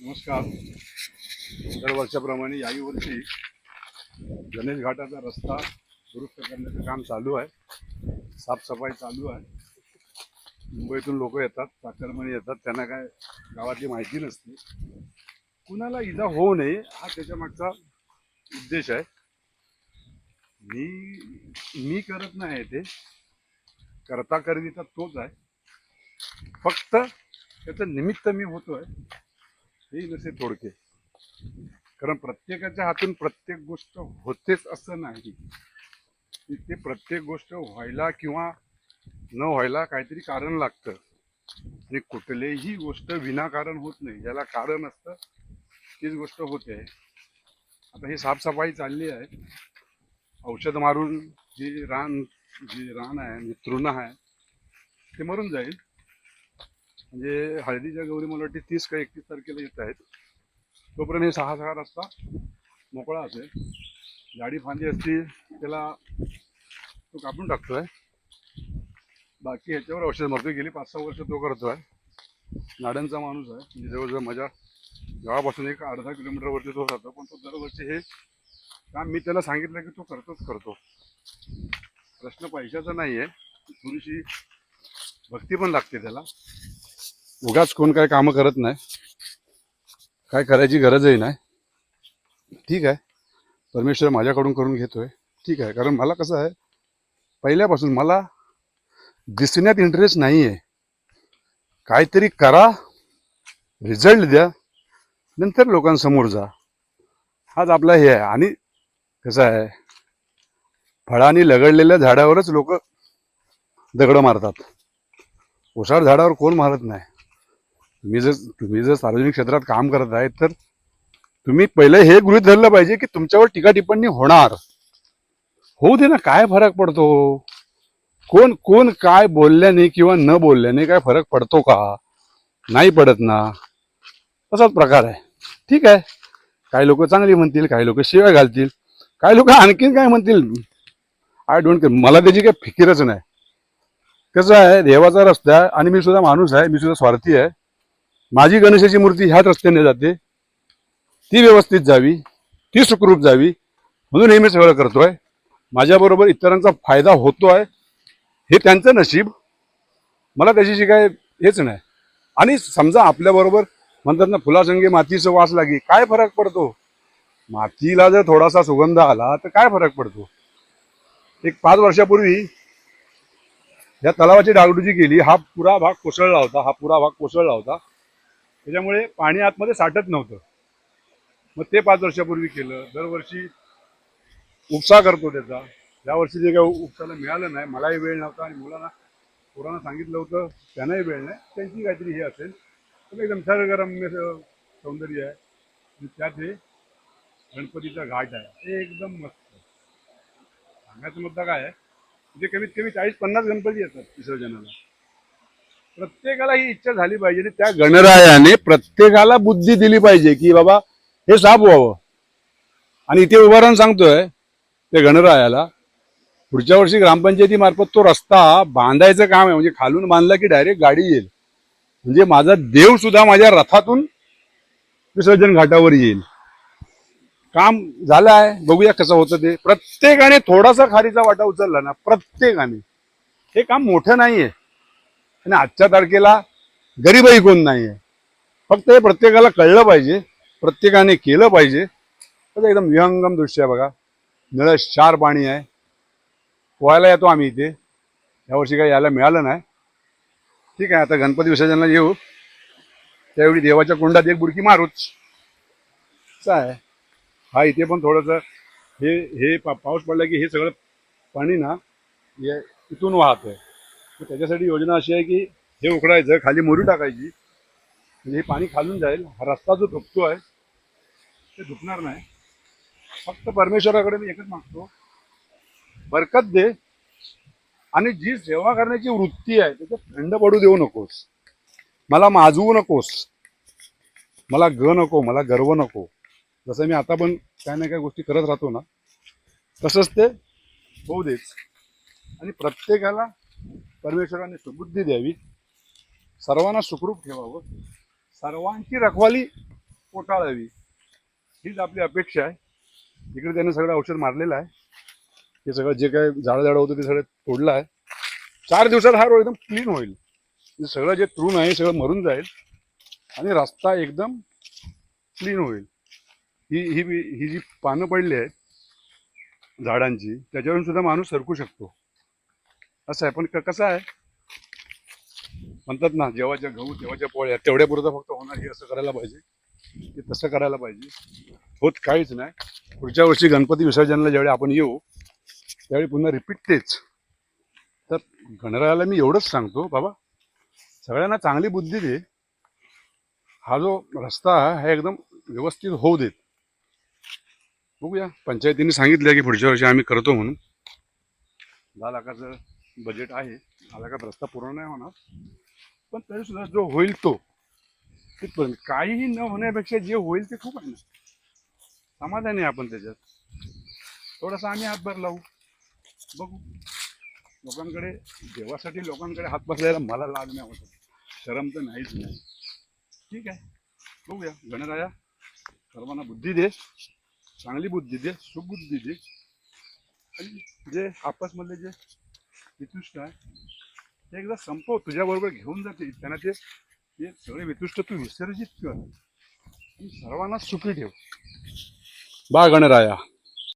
नमस्कार. दरवर्षाप्रमाणे याही वर्षी गणेश घाटाचा रस्ता दुरुस्त करण्याचं काम चालू आहे. साफसफाई चालू आहे. मुंबईतून लोक येतात चाकरमणी येतात त्यांना काय गावातली माहिती नसते. कुणाला इजा होऊ नये हा त्याच्या मागचा उद्देश आहे. मी मी करत नाही ते. करता करविता तोच आहे. फक्त त्याचं निमित्त मी होतोय. हे नसे थोडके. कारण प्रत्येकाच्या हातून प्रत्येक गोष्ट होतेच असं नाही. की ते प्रत्येक गोष्ट व्हायला किंवा न व्हायला काहीतरी कारण लागतं. आणि कुठलीही गोष्ट विनाकारण होत नाही. ज्याला कारण असतं तीच गोष्ट होते. आता ही साफसफाई चालली आहे. औषध मारून जे रान जे रान आहे म्हणजे तृण आहे ते मरून जाईल. म्हणजे हळदीच्या गौरी मला वाटते तीस का एकतीस तारखेला येत आहेत. तोपर्यंत हे सहा सहा रस्ता मोकळा असेल. गाडी फांदी असती त्याला तो कापून टाकतोय. बाकी ह्याच्यावर औषध मारतोय. गेली पाच सहा वर्ष तो करतोय. नाड्यांचा माणूस आहे. म्हणजे जवळजवळ माझ्या गावापासून एक अर्धा किलोमीटरवरती तो राहतो पण तो दरवर्षी हे काम मी त्याला सांगितलं की तो करतोच करतो. प्रश्न पैशाचा नाही आहे थोडीशी भक्ती पण लागते त्याला. उगाच कोण काय कामं करत नाही. काय करायची गरजही नाही. ठीक आहे. परमेश्वर माझ्याकडून करून घेतोय. ठीक आहे. कारण मला कसं आहे पहिल्यापासून मला दिसण्यात इंटरेस्ट नाही आहे काहीतरी करा रिझल्ट द्या नंतर लोकांसमोर जा. हाच आपला हे आहे. आणि कसं आहे फळांनी लगडलेल्या झाडावरच लोक दगडं मारतात. ओसाड झाडावर कोण मारत नाही. तुम्ही जर तुम्ही जर सार्वजनिक क्षेत्रात काम करत आहे तर तुम्ही पहिले हे गृहीत धरलं पाहिजे की तुमच्यावर टीका टिप्पणी होणार. होऊ दे ना काय फरक पडतो? कोण कोण काय बोलल्याने किंवा न बोलल्याने काय फरक पडतो का? नाही पडत ना. तसाच प्रकार आहे. ठीक आहे. काही लोक चांगली म्हणतील काही लोक शिव्या घालतील. काही लोक आणखीन काय म्हणतील? आय डोंट केअर मला त्याची काही फिकीरच नाही. कसं आहे देवाचा रस्ता आहे आणि मी सुद्धा माणूस आहे मी सुद्धा स्वार्थी आहे. माझी गणेशाची मूर्ती ह्याच रस्त्याने जाते. ती व्यवस्थित जावी ती सुखरूप जावी. म्हणून हे मी सगळं करतोय. माझ्याबरोबर इतरांचा फायदा होतोय. हे त्यांचं नशीब. मला त्याच्याशी काय हेच नाही. आणि समजा आपल्याबरोबर म्हणतात ना फुलासंगे मातीचं वास लागी काय फरक पडतो? मातीला जर थोडासा सुगंध आला तर काय फरक पडतो? एक पाच वर्षापूर्वी या तलावाची डागडुजी केली हा पुरा भाग कोसळला होता हा पुरा भाग कोसळला होता. त्याच्यामुळे पाणी आतमध्ये साठत नव्हतं. मग ते पाच वर्षापूर्वी केलं. दरवर्षी उपसा करतो त्याचा. यावर्षी जे काही उपसाला मिळालं नाही मलाही वेळ नव्हता आणि मुलांना पोरांना सांगितलं होतं त्यांनाही वेळ नाही. त्यांची काहीतरी हे असेल. पण एकदम निसर्गरम्य सौंदर्य आहे. आणि त्यात हे गणपतीचा घाट आहे. हे एकदम मस्त. सांगायचा मुद्दा काय आहे? म्हणजे कमीत कमी चाळीस पन्नास गणपती येतात विसर्जनाला प्रत्येकाला ही इच्छा झाली पाहिजे आणि त्या गणरायाने प्रत्येकाला बुद्धी दिली पाहिजे की बाबा हे साप व्हावं. आणि इथे उभारण सांगतोय त्या गणरायाला पुढच्या वर्षी ग्रामपंचायतीमार्फत तो रस्ता बांधायचं काम आहे. म्हणजे खालून बांधला की डायरेक्ट गाडी येईल. म्हणजे माझा देव सुद्धा माझ्या रथातून विसर्जन घाटावर येईल. काम झालं आहे. बघूया कसं होतं ते. प्रत्येकाने थोडासा खारीचा वाटा उचलला ना प्रत्येकाने. हे काम मोठं नाही आहे आणि आजच्या तारखेला गरीबही कोण नाही आहे फक्त हे प्रत्येकाला कळलं पाहिजे प्रत्येकाने केलं पाहिजे. तर एकदम विहंगम दृश्य आहे बघा. निळं शार पाणी आहे. पोहायला येतो आम्ही इथे. यावर्षी काही यायला मिळालं नाही. ठीक आहे आता गणपती विसर्जनाला येऊ. त्यावेळी देवाच्या कुंडात एक बुडकी मारूच. असं आहे हा इथे पण थोडंसं हे हे पा पाऊस पडला की हे सगळं पाणी ना इथून वाहत आहे त्याच्यासाठी योजना अशी आहे की हे उकडायचं खाली मोरी टाकायची म्हणजे हे पाणी खालून जाईल. हा रस्ता जो धुकतो आहे ते धुकणार नाही. फक्त परमेश्वराकडे मी एकच मागतो बरकत दे आणि जी सेवा करण्याची वृत्ती आहे त्याच्यात थंड पडू देऊ नकोस. मला माजवू नकोस. मला ग नको मला गर्व नको. जसं मी आता पण काही ना काही गोष्टी करत राहतो ना तसंच ते होऊ देच. आणि प्रत्येकाला परमेश्वराने सुबुद्धी द्यावी. सर्वांना सुखरूप ठेवावं. सर्वांची रखवाली पोटाळावी. हीच आपली अपेक्षा आहे. इकडे त्यांनी सगळं औषध मारलेलं आहे. हे सगळं जे काय झाडं झाडं होतं ते सगळं तोडलं आहे. चार दिवसात हा रोड एकदम क्लीन होईल. म्हणजे सगळं जे तृण आहे सगळं मरून जाईल आणि रस्ता एकदम क्लीन होईल. ही ही ही जी पानं पडली आहेत झाडांची त्याच्यावरून सुद्धा माणूस सरकू शकतो. असं आहे. पण क- कसं आहे? म्हणतात ना जेव्हाच्या गहू तेव्हाच्या पोळ्या तेवढ्या पुरतं फक्त होणार हे असं करायला पाहिजे. ते तसं करायला पाहिजे. होत काहीच नाही. पुढच्या वर्षी गणपती विसर्जनाला ज्यावेळी आपण येऊ त्यावेळी पुन्हा रिपीट तेच. तर गणरायाला मी एवढंच सांगतो बाबा सगळ्यांना चांगली बुद्धी दे. हा जो रस्ता हा एकदम व्यवस्थित होऊ देत. बघूया. पंचायतीने सांगितलं की पुढच्या वर्षी आम्ही करतो म्हणून. दहा लाखाचं बजेट आहे. मला का रस्ता पूर्ण नाही होणार. पण तरी सुद्धा जो होईल तो तिथपर्यंत. काहीही न होण्यापेक्षा जे होईल ते खूप आहे ना. समाधानी आहे आपण त्याच्यात. थोडासा आम्ही हातभार लावू. बघू. लोकांकडे देवासाठी लोकांकडे हात बसल्याला मला लाज नाही होत. शरम तर नाहीच नाही ठीक आहे. बघूया. गणराया सर्वांना बुद्धी दे. चांगली बुद्धी दे. सुबुद्धी दे. आणि जे आपसमधले जे वितुष्ट आहे. ते एकदा संपव तुझ्याबरोबर घेऊन जाते. त्यांना ते सगळे वितुष्ट तू विसर्जित कर. सर्वांना सुखी ठेव. बा गणराया.